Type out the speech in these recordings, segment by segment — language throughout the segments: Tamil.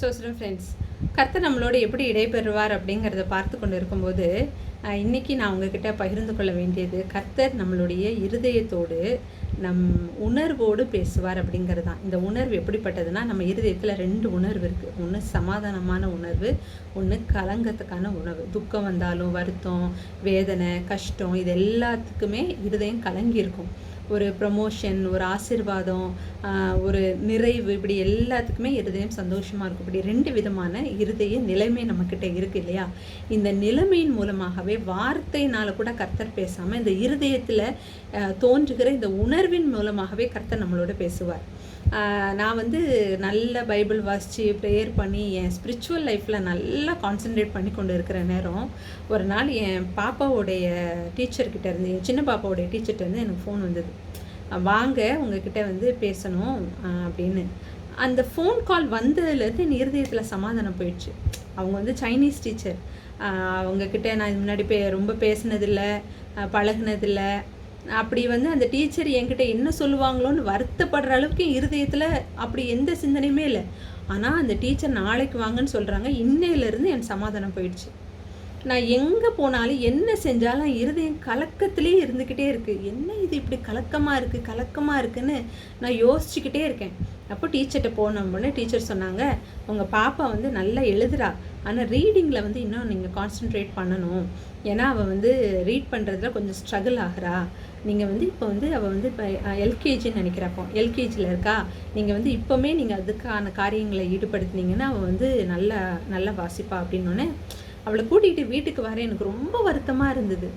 சோசரம் ஃப்ரெண்ட்ஸ் கர்த்தர் நம்மளோட எப்படி இடைபெறுவார் அப்படிங்கிறத பார்த்து கொண்டு இருக்கும்போது இன்றைக்கி நான் உங்ககிட்ட பகிர்ந்து கொள்ள வேண்டியது கர்த்தர் நம்மளுடைய இருதயத்தோடு நம் உணர்வோடு பேசுவார் அப்படிங்கிறது தான். இந்த உணர்வு எப்படிப்பட்டதுன்னா நம்ம இருதயத்தில் ரெண்டு உணர்வு இருக்குது ஒன்று சமாதானமான உணர்வு ஒன்று கலங்கத்துக்கான உணர்வு. துக்கம் வந்தாலும் வருத்தம் வேதனை கஷ்டம் இது எல்லாத்துக்குமே இருதயம் கலங்கி இருக்கும். ஒரு ப்ரமோஷன் ஒரு ஆசிர்வாதம் ஒரு நிறைவு இப்படி எல்லாத்துக்குமே இருதயம் சந்தோஷமாக இருக்கும். இப்படி ரெண்டு விதமான இருதய நிலைமை நம்மக்கிட்ட இருக்குது இல்லையா? இந்த நிலைமையின் மூலமாகவே வார்த்தையினால் கூட கர்த்தர் பேசாமல் இந்த இருதயத்தில் தோன்றுகிற இந்த உணர்வின் மூலமாகவே கர்த்தர் நம்மளோட பேசுவார். நான் வந்து நல்ல பைபிள் வாசித்து ப்ரேயர் பண்ணி என் ஸ்பிரிச்சுவல் லைஃப்பில் நல்லா கான்சென்ட்ரேட் பண்ணி கொண்டு இருக்கிற நேரம் ஒரு நாள் என் பாப்பாவோடைய டீச்சர்கிட்ட இருந்து என் சின்ன பாப்பாவோடைய டீச்சர்கிட்ட இருந்து எனக்கு ஃபோன் வந்தது. வாங்க உங்ககிட்ட வந்து பேசணும் அப்படின்னு. அந்த ஃபோன் கால் வந்ததுலேருந்து என் இருதயத்தில் சமாதானம் போயிடுச்சு. அவங்க வந்து சைனீஸ் டீச்சர் அவங்கக்கிட்ட நான் இது முன்னாடி பே ரொம்ப பேசினதில்லை பழகினதில்லை. அப்படி வந்து அந்த டீச்சர் என்கிட்ட என்ன சொல்லுவாங்களோன்னு வருத்தப்படுற அளவுக்கு இருதயத்தில் அப்படி எந்த சிந்தனையுமே இல்லை. ஆனால் அந்த டீச்சர் நாளைக்கு வாங்கன்னு சொல்கிறாங்க இன்னையிலேருந்து என் சமாதானம் போயிடுச்சு. நான் எங்கே போனாலும் என்ன செஞ்சாலும் இருதயம் கலக்கத்திலே இருந்துக்கிட்டே இருக்குது என்ன இது இப்படி கலக்கமாக இருக்குது கலக்கமாக இருக்குதுன்னு நான் யோசிச்சுக்கிட்டே இருக்கேன். அப்போ டீச்சர்கிட்ட போன டீச்சர் சொன்னாங்க உங்கள் பாப்பா வந்து நல்லா எழுதுறா. ஆனால் ரீடிங்கில் வந்து இன்னும் நீங்கள் கான்சென்ட்ரேட் பண்ணணும். ஏன்னா அவள் வந்து ரீட் பண்ணுறதுல கொஞ்சம் ஸ்ட்ரகிள் ஆகுறா. நீங்கள் வந்து இப்போ வந்து அவள் வந்து இப்போ எல்கேஜின்னு நினைக்கிறப்போ எல்கேஜியில் இருக்கா. நீங்கள் வந்து இப்போவுமே நீங்கள் அதுக்கான காரியங்களை ஈடுபடுத்துனீங்கன்னா அவள் வந்து நல்லா நல்லா வாசிப்பா. அப்படின்னோடனே அவளை கூட்டிகிட்டு வீட்டுக்கு வர எனக்கு ரொம்ப வருத்தமாக இருந்தது.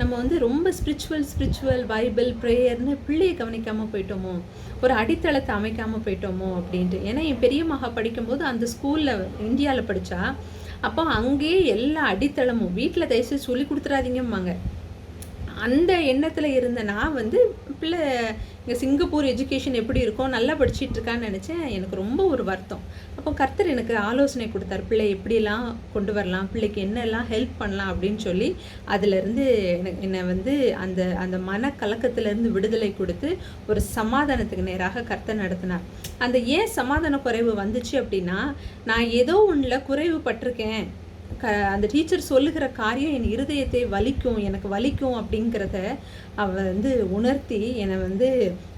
நம்ம வந்து ரொம்ப ஸ்பிரிச்சுவல் ஸ்பிரிச்சுவல் பைபிள் ப்ரேயர்னு பிள்ளையை கவனிக்காமல் போயிட்டோமோ? ஒரு அடித்தளத்தை அமைக்காமல் போயிட்டோமோ? அப்படின்ட்டு. ஏன்னா என் பெரிய மகா படிக்கும்போது அந்த ஸ்கூலில் இந்தியாவில் படித்தா அப்போ அங்கேயே எல்லா அடித்தளமும் வீட்டில் தயவுசெய்து சொல்லி கொடுத்துறாதீங்கம்பாங்க. அந்த எண்ணத்தில் இருந்த நான் வந்து பிள்ளை இங்கே சிங்கப்பூர் எஜுகேஷன் எப்படி இருக்கும் நல்லா படிச்சிட்டு இருக்கான்னு நினச்சேன். எனக்கு ரொம்ப ஒரு வருத்தம். அப்போ கர்த்தர் எனக்கு ஆலோசனை கொடுத்தார். பிள்ளை எப்படிலாம் கொண்டு வரலாம்? பிள்ளைக்கு என்னெல்லாம் ஹெல்ப் பண்ணலாம் அப்படின்னு சொல்லி அதிலிருந்து எனக்கு என்னை வந்து அந்த அந்த மன கலக்கத்திலேருந்து விடுதலை கொடுத்து ஒரு சமாதானத்துக்கு நேராக கர்த்தர் நடத்தினார். அந்த ஏன் சமாதான குறைவு வந்துச்சு அப்படின்னா நான் ஏதோ ஒன்றில் குறைவு பட்டிருக்கேன். க அந்த டீச்சர் சொல்லுகிற காரியம் என் இருதயத்தை வலிக்கும் எனக்கு வலிக்கும் அப்படிங்கிறத அவ வந்து உணர்த்தி என்னை வந்து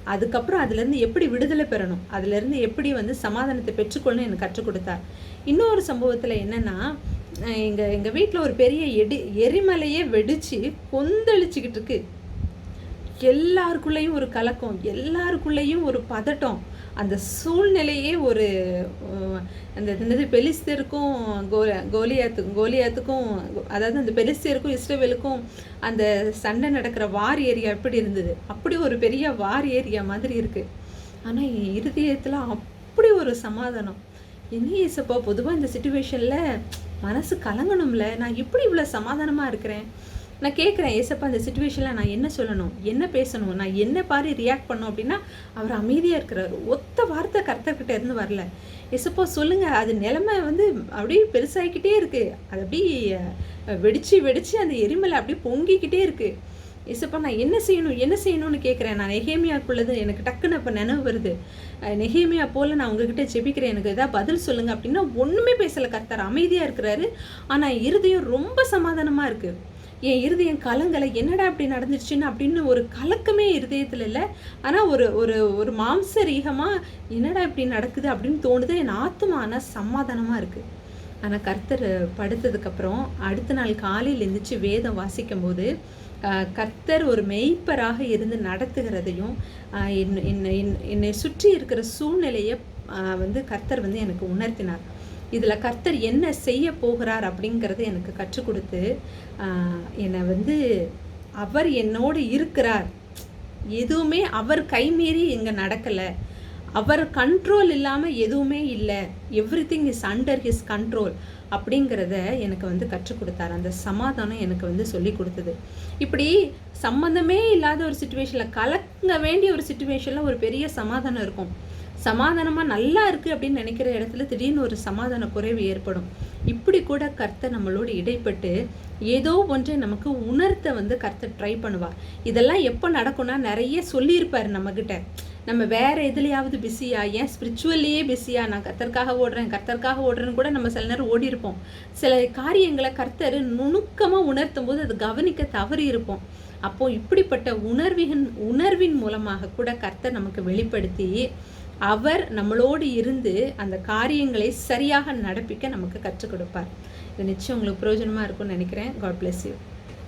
அதுக்கப்புறம் அதுலேருந்து எப்படி விடுதலை பெறணும் அதுலேருந்து எப்படி வந்து சமாதானத்தை பெற்றுக்கொள்ளணும் எனக்கு கற்றுக் கொடுத்தார் இன்னொரு சம்பவத்தில் என்னென்னா எங்கள் எங்கள் வீட்டில் ஒரு பெரிய எடி எரிமலையே வெடித்து கொந்தளிச்சுக்கிட்டு இருக்கு. எல்லாருக்குள்ளேயும் ஒரு கலக்கம் எல்லாருக்குள்ளேயும் ஒரு பதட்டம். அந்த சூழ்நிலையே ஒரு அந்த என்னது பெலிஸ்தருக்கும் கோல கோலியாத்துக்கும் கோலியாத்துக்கும் அதாவது அந்த பெலிஸ்தருக்கும் இஸ்ரேவேலுக்கும் அந்த சண்டை நடக்கிற வார் ஏரியா எப்படி இருந்தது? அப்படி ஒரு பெரிய வார் ஏரியா மாதிரி இருக்குது ஆனால் இருதயத்தில் அப்படி ஒரு சமாதானம். என்ன ஏசப்பா பொதுவாக இந்த சுச்சுவேஷனில் மனசு கலங்கணும்ல. நான் எப்படி இவ்வளோ சமாதானமாக இருக்கிறேன். நான் கேட்குறேன் ஏசப்பா அந்த சுச்சுவேஷனில் நான் என்ன சொல்லணும் என்ன பேசணும் நான் என்ன பாரு ரியாக்ட் பண்ணணும் அப்படின்னா அவர் அமைதியாக இருக்கிறார். ஒத்த வார்த்தை கர்த்தர்கிட்ட இருந்து வரல. ஏசப்பா சொல்லுங்கள் அது நிலமை வந்து அப்படியே பெருசாகிக்கிட்டே இருக்குது அது அப்படியே வெடிச்சு வெடிச்சு அந்த எரிமலை அப்படியே பொங்கிக்கிட்டே இருக்குது எசப்பா நான் என்ன செய்யணும் என்ன செய்யணும்னு கேட்குறேன் நான் நெஹேமியாக்குள்ளது எனக்கு டக்குன்னு இப்போ நினைவு வருது. நெஹேமியா போல் நான் உங்ககிட்ட ஜெபிக்கிறேன். எனக்கு ஏதாவது பதில் சொல்லுங்கள் அப்படின்னா ஒன்றுமே பேசலை கர்த்தர். அமைதியாக இருக்கிறாரு. ஆனால் இருதயம் ரொம்ப சமாதானமாக இருக்குது என் இருதயம் கலங்கலை என்னடா அப்படி நடந்துருச்சுன்னு அப்படின்னு ஒரு கலக்கமே இருதயத்தில் இல்லை. ஆனால் ஒரு ஒரு ஒரு மாம்சரீகமாக என்னடா இப்படி நடக்குது அப்படின்னு தோணுது. என் ஆத்மா ஆனால் சமாதானமாக இருக்குது ஆனால் கர்த்தர் படுத்ததுக்கப்புறம் அடுத்த நாள் காலையில் எழுந்திரிச்சு வேதம் வாசிக்கும்போது கர்த்தர் ஒரு மெய்ப்பராக இருந்து நடத்துகிறதையும் என்னை என்னை என்னை சுற்றி இருக்கிற சூழ்நிலையை வந்து கர்த்தர் வந்து எனக்கு உணர்த்தினார். இதில் கர்த்தர் என்ன செய்ய போகிறார் அப்படிங்கிறத எனக்கு கற்றுக் கொடுத்து என்னை வந்து அவர் என்னோடு இருக்கிறார். எதுவுமே அவர் கைமீறி இங்கே நடக்கலை. அவர் கண்ட்ரோல் இல்லாமல் எதுவுமே இல்லை. Everything is under his control அப்படிங்கிறத எனக்கு வந்து கற்றுக் கொடுத்தார். அந்த சமாதானம் எனக்கு வந்து சொல்லி கொடுத்தது. இப்படி சம்மந்தமே இல்லாத ஒரு சுச்சுவேஷனில் கலங்க வேண்டிய ஒரு சுச்சுவேஷனில் ஒரு பெரிய சமாதானம் இருக்கும். சமாதானமாக நல்லா இருக்குது அப்படின்னு நினைக்கிற இடத்துல திடீர்னு ஒரு சமாதான குறைவு ஏற்படும். இப்படி கூட கர்த்தர் நம்மளோடு இடைப்பட்டு ஏதோ ஒன்றை நமக்கு உணர்த்த வந்து கர்த்தர் ட்ரை பண்ணுவார். இதெல்லாம் எப்போ நடக்கும்னா நிறைய சொல்லியிருப்பார் நம்மக்கிட்ட நம்ம வேறு எதுலையாவது பிஸியா ஏன் ஸ்பிரிச்சுவல்லையே பிஸியா நான் கர்த்தருக்காக ஓடுறேன் கர்த்தருக்காக ஓடுறேன்னு கூட நம்ம சில நேரம் ஓடி இருப்போம் சில காரியங்களை கர்த்தர் நுணுக்கமாக உணர்த்தும் போது அது கவனிக்க தவறி இருப்போம். அப்போது இப்படிப்பட்ட உணர்வின் உணர்வின் மூலமாக கூட கர்த்தர் நமக்கு வெளிப்படுத்தி அவர் நம்மளோடு இருந்து அந்த காரியங்களை சரியாக நடப்பிக்க நமக்கு கற்றுக் கொடுப்பார். இது நிச்சயம் உங்களுக்கு பிரயோஜனமாக இருக்கும்னு நினைக்கிறேன். God bless you